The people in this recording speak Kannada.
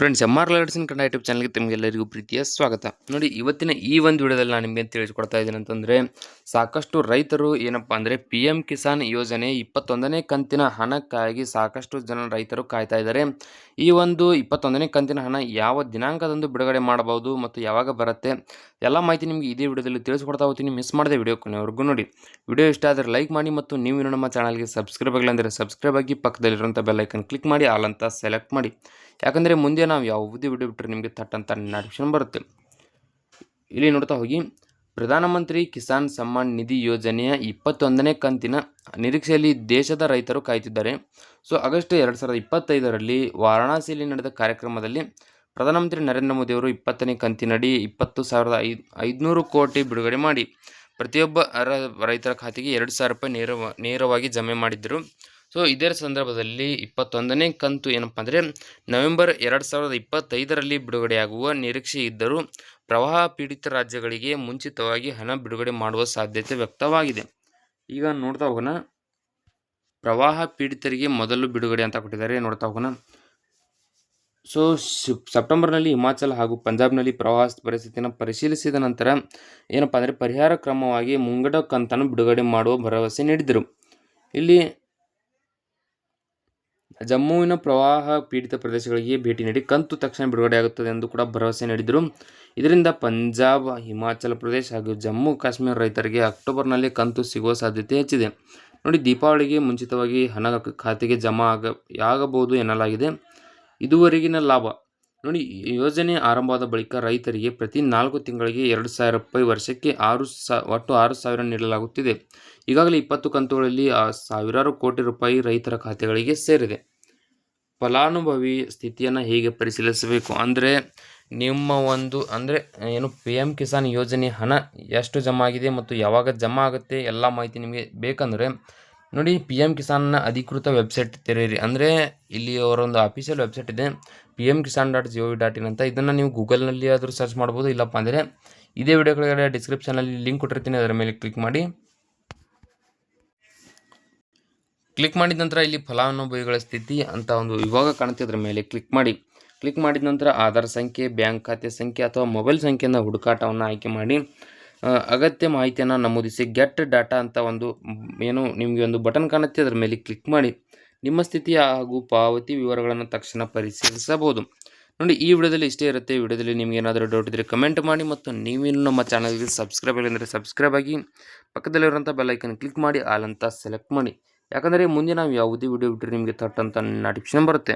Friends M R in Kannada YouTube ಚಾನಲ್ಗೆ ತಮಗೆಲ್ಲರಿಗೂ ಪ್ರೀತಿಯ ಸ್ವಾಗತ. ನೋಡಿ, ಇವತ್ತಿನ ಈ ಒಂದು ವಿಡಿಯೋದಲ್ಲಿ ನಾನು ನಿಮಗೆ ತಿಳಿಸ್ಕೊಡ್ತಾ ಇದ್ದೀನಿ ಅಂತಂದರೆ, ಸಾಕಷ್ಟು ರೈತರು ಏನಪ್ಪ ಅಂದರೆ ಪಿ ಎಂ ಕಿಸಾನ್ ಯೋಜನೆ ಇಪ್ಪತ್ತೊಂದನೇ ಕಂತಿನ ಹಣಕ್ಕಾಗಿ ಸಾಕಷ್ಟು ಜನ ರೈತರು ಕಾಯ್ತಾ ಇದ್ದಾರೆ. ಈ ಒಂದು ಇಪ್ಪತ್ತೊಂದನೇ ಕಂತಿನ ಹಣ ಯಾವ ದಿನಾಂಕದಂದು ಬಿಡುಗಡೆ ಮಾಡಬಹುದು ಮತ್ತು ಯಾವಾಗ ಬರುತ್ತೆ, ಎಲ್ಲ ಮಾಹಿತಿ ನಿಮಗೆ ಇದೇ ವಿಡಿಯೋದಲ್ಲಿ ತಿಳಿಸ್ಕೊಡ್ತಾ ಹೋಗ್ತೀನಿ. ಮಿಸ್ ಮಾಡಿದೆ ವಿಡಿಯೋ ಕೊನೆವರೆಗೂ ನೋಡಿ. ವಿಡಿಯೋ ಇಷ್ಟ ಆದರೆ ಲೈಕ್ ಮಾಡಿ ಮತ್ತು ನೀವು ನಮ್ಮ ಚಾನಲ್ಗೆ ಸಬ್ಸ್ಕ್ರೈಬ್ ಆಗಿಲ್ಲ ಅಂದರೆ ಸಬ್ಸ್ಕ್ರೈಬ್ ಆಗಿ ಪಕ್ಕದಲ್ಲಿರುವಂಥ ಬೆಲ್ಲೈಕನ್ ಕ್ಲಿಕ್ ಮಾಡಿ, ಆಲ್ ಅಂತ ಸೆಲೆಕ್ಟ್ ಮಾಡಿ. ಯಾಕಂದರೆ ಮುಂದೆ ನಾವು ಯಾವುದೇ ವಿಡಿಯೋ ಬಿಟ್ಟರೆ ನಿಮಗೆ ತಟ್ ಅಂತ ನೋಟಿಫಿಕೇಶನ್ ಬರುತ್ತೆ. ಇಲ್ಲಿ ನೋಡ್ತಾ ಹೋಗಿ, ಪ್ರಧಾನಮಂತ್ರಿ ಕಿಸಾನ್ ಸಮ್ಮಾನ್ ನಿಧಿ ಯೋಜನೆಯ ಇಪ್ಪತ್ತೊಂದನೇ ಕಂತಿನ ನಿರೀಕ್ಷೆಯಲ್ಲಿ ದೇಶದ ರೈತರು ಕಾಯ್ತಿದ್ದಾರೆ. ಸೊ, ಆಗಸ್ಟ್ ಎರಡು ಸಾವಿರದ ಇಪ್ಪತ್ತೈದರಲ್ಲಿ ವಾರಾಣಸಿಯಲ್ಲಿ ನಡೆದ ಕಾರ್ಯಕ್ರಮದಲ್ಲಿ ಪ್ರಧಾನಮಂತ್ರಿ ನರೇಂದ್ರ ಮೋದಿಯವರು ಇಪ್ಪತ್ತನೇ ಕಂತಿನಡಿ ಇಪ್ಪತ್ತು ಸಾವಿರದ ಐದು ಐದುನೂರು ಕೋಟಿ ಬಿಡುಗಡೆ ಮಾಡಿ. ಪ್ರತಿಯೊಬ್ಬ ರೈತರ ಖಾತೆಗೆ ಎರಡು ಸಾವಿರ ರೂಪಾಯಿ ನೇರ ನೇರವಾಗಿ ಜಮೆ ಮಾಡಿದ್ದರು. ಸೊ ಇದೇ ಸಂದರ್ಭದಲ್ಲಿ ಇಪ್ಪತ್ತೊಂದನೇ ಕಂತು ಏನಪ್ಪ ಅಂದರೆ ನವೆಂಬರ್ ಎರಡು ಸಾವಿರದ ಇಪ್ಪತ್ತೈದರಲ್ಲಿ ಬಿಡುಗಡೆಯಾಗುವ ನಿರೀಕ್ಷೆ ಇದ್ದರೂ ಪ್ರವಾಹ ಪೀಡಿತ ರಾಜ್ಯಗಳಿಗೆ ಮುಂಚಿತವಾಗಿ ಹಣ ಬಿಡುಗಡೆ ಮಾಡುವ ಸಾಧ್ಯತೆ ವ್ಯಕ್ತವಾಗಿದೆ. ಈಗ ನೋಡ್ತಾ ಹೋಗೋಣ. ಪ್ರವಾಹ ಪೀಡಿತರಿಗೆ ಮೊದಲು ಬಿಡುಗಡೆ ಅಂತ ಕೊಟ್ಟಿದ್ದಾರೆ. ನೋಡ್ತಾ ಹೋಗೋಣ. ಸೊ ಸೆಪ್ಟೆಂಬರ್ನಲ್ಲಿ ಹಿಮಾಚಲ ಹಾಗೂ ಪಂಜಾಬ್ನಲ್ಲಿ ಪ್ರವಾಹ ಪರಿಸ್ಥಿತಿಯನ್ನು ಪರಿಶೀಲಿಸಿದ ನಂತರ ಏನಪ್ಪ ಅಂದರೆ ಪರಿಹಾರ ಕ್ರಮವಾಗಿ ಮುಂಗಡ ಕಂತನ್ನು ಬಿಡುಗಡೆ ಮಾಡುವ ಭರವಸೆ ನೀಡಿದರು ಇಲ್ಲಿ ಜಮ್ಮುವಿನ ಪ್ರವಾಹ ಪೀಡಿತ ಪ್ರದೇಶಗಳಿಗೆ ಭೇಟಿ ನೀಡಿ ಕಂತು ತಕ್ಷಣ ಬಿಡುಗಡೆಯಾಗುತ್ತದೆ ಎಂದು ಕೂಡ ಭರವಸೆ ನೀಡಿದರು. ಇದರಿಂದ ಪಂಜಾಬ್, ಹಿಮಾಚಲ ಪ್ರದೇಶ ಹಾಗೂ ಜಮ್ಮು ಕಾಶ್ಮೀರ ರೈತರಿಗೆ ಅಕ್ಟೋಬರ್ನಲ್ಲಿ ಕಂತು ಸಿಗುವ ಸಾಧ್ಯತೆ ಹೆಚ್ಚಿದೆ. ನೋಡಿ, ದೀಪಾವಳಿಗೆ ಮುಂಚಿತವಾಗಿ ಹಣ ಖಾತೆಗೆ ಜಮಾ ಆಗ, ಆಗಬಹುದು ಎನ್ನಲಾಗಿದೆ. ಇದುವರೆಗಿನ ಲಾಭ. ನೋಡಿ, ಯೋಜನೆ ಆರಂಭವಾದ ಬಳಿಕ ರೈತರಿಗೆ ಪ್ರತಿ ನಾಲ್ಕು ತಿಂಗಳಿಗೆ ಎರಡು ಸಾವಿರ ರೂಪಾಯಿ ವರ್ಷಕ್ಕೆ ಆರು ಸಾ, ಒಟ್ಟು ಆರು ಸಾವಿರ ನೀಡಲಾಗುತ್ತಿದೆ. ಈಗಾಗಲೇ ಇಪ್ಪತ್ತು ಕಂತುಗಳಲ್ಲಿ ಸಾವಿರಾರು ಕೋಟಿ ರೂಪಾಯಿ ರೈತರ ಖಾತೆಗಳಿಗೆ ಸೇರಿದೆ. ಫಲಾನುಭವಿ ಸ್ಥಿತಿಯನ್ನು ಹೇಗೆ ಪರಿಶೀಲಿಸಬೇಕು? ಅಂದರೆ ನಿಮ್ಮ ಒಂದು, ಅಂದರೆ ಏನು ಪಿ ಎಂ ಕಿಸಾನ್ ಯೋಜನೆ ಹಣ ಎಷ್ಟು ಜಮಾ ಆಗಿದೆ ಮತ್ತು ಯಾವಾಗ ಜಮಾ ಆಗುತ್ತೆ ಎಲ್ಲ ಮಾಹಿತಿ ನಿಮಗೆ ಬೇಕಂದರೆ ನೋಡಿ ಪಿ ಎಂ ಕಿಸಾನ್ನ ಅಧಿಕೃತ ವೆಬ್ಸೈಟ್ ತೆರೆಯಿರಿ. ಅಂದರೆ ಇಲ್ಲಿ ಅವರೊಂದು ಅಫಿಷಿಯಲ್ ವೆಬ್ಸೈಟ್ ಇದೆ P M Kisan dot G O V dot in ಅಂತ. ಇದನ್ನು ನೀವು ಗೂಗಲ್ನಲ್ಲಿ ಆದರೂ ಸರ್ಚ್ ಮಾಡ್ಬೋದು, ಇಲ್ಲಪ್ಪ ಅಂದರೆ ಇದೇ ವಿಡಿಯೋಗಳಿಗೆ ಡಿಸ್ಕ್ರಿಪ್ಷನಲ್ಲಿ ಲಿಂಕ್ ಕೊಟ್ಟಿರ್ತೀನಿ, ಅದರ ಮೇಲೆ ಕ್ಲಿಕ್ ಮಾಡಿ. ಕ್ಲಿಕ್ ಮಾಡಿದ ನಂತರ ಇಲ್ಲಿ ಫಲಾನುಭವಿಗಳ ಸ್ಥಿತಿ ಅಂತ ಒಂದು ವಿಭಾಗ ಕಾಣುತ್ತೆ. ಅದರ ಮೇಲೆ ಕ್ಲಿಕ್ ಮಾಡಿ. ಕ್ಲಿಕ್ ಮಾಡಿದ ನಂತರ ಆಧಾರ್ ಸಂಖ್ಯೆ ಬ್ಯಾಂಕ್ ಖಾತೆ ಸಂಖ್ಯೆ ಅಥವಾ ಮೊಬೈಲ್ ಸಂಖ್ಯೆಯಿಂದ ಹುಡುಕಾಟವನ್ನು ಆಯ್ಕೆ ಮಾಡಿ. ಅಗತ್ಯ ಮಾಹಿತಿಯನ್ನು ನಮೂದಿಸಿ. ಗೆಟ್ ಡಾಟಾ ಅಂತ ಒಂದು ಏನು ನಿಮಗೆ ಒಂದು ಬಟನ್ ಕಾಣುತ್ತೆ. ಅದರ ಮೇಲೆ ಕ್ಲಿಕ್ ಮಾಡಿ. ನಿಮ್ಮ ಸ್ಥಿತಿ ಹಾಗೂ ಪಾವತಿ ವಿವರಗಳನ್ನು ತಕ್ಷಣ ಪರಿಶೀಲಿಸಬಹುದು. ನೋಡಿ, ಈ ವಿಡಿಯೋದಲ್ಲಿ ಇಷ್ಟೇ ಇರುತ್ತೆ. ವಿಡಿಯೋದಲ್ಲಿ ನಿಮ್ಗೆ ಏನಾದರೂ ಡೌಟ್ ಇದ್ದರೆ ಕಮೆಂಟ್ ಮಾಡಿ ಮತ್ತು ನೀವೇನು ನಮ್ಮ ಚಾನಲ್ಗೆ ಸಬ್ಸ್ಕ್ರೈಬ್ ಆಗಿಲ್ಲ ಅಂದರೆ ಸಬ್ಸ್ಕ್ರೈಬ್ ಆಗಿ ಪಕ್ಕದಲ್ಲಿರುವಂಥ ಬೆಲ್ಲೈಕನ್ ಕ್ಲಿಕ್ ಮಾಡಿ ಆಲ್ ಅಂತ ಸೆಲೆಕ್ಟ್ ಮಾಡಿ. ಯಾಕಂದರೆ ಮುಂದೆ ನಾವು ಯಾವುದೇ ವಿಡಿಯೋ ಬಿಟ್ಟರೆ ನಿಮಗೆ ತಟ್ಟಂತ ನೋಟಿಫಿಕೇಶನ್ ಬರುತ್ತೆ.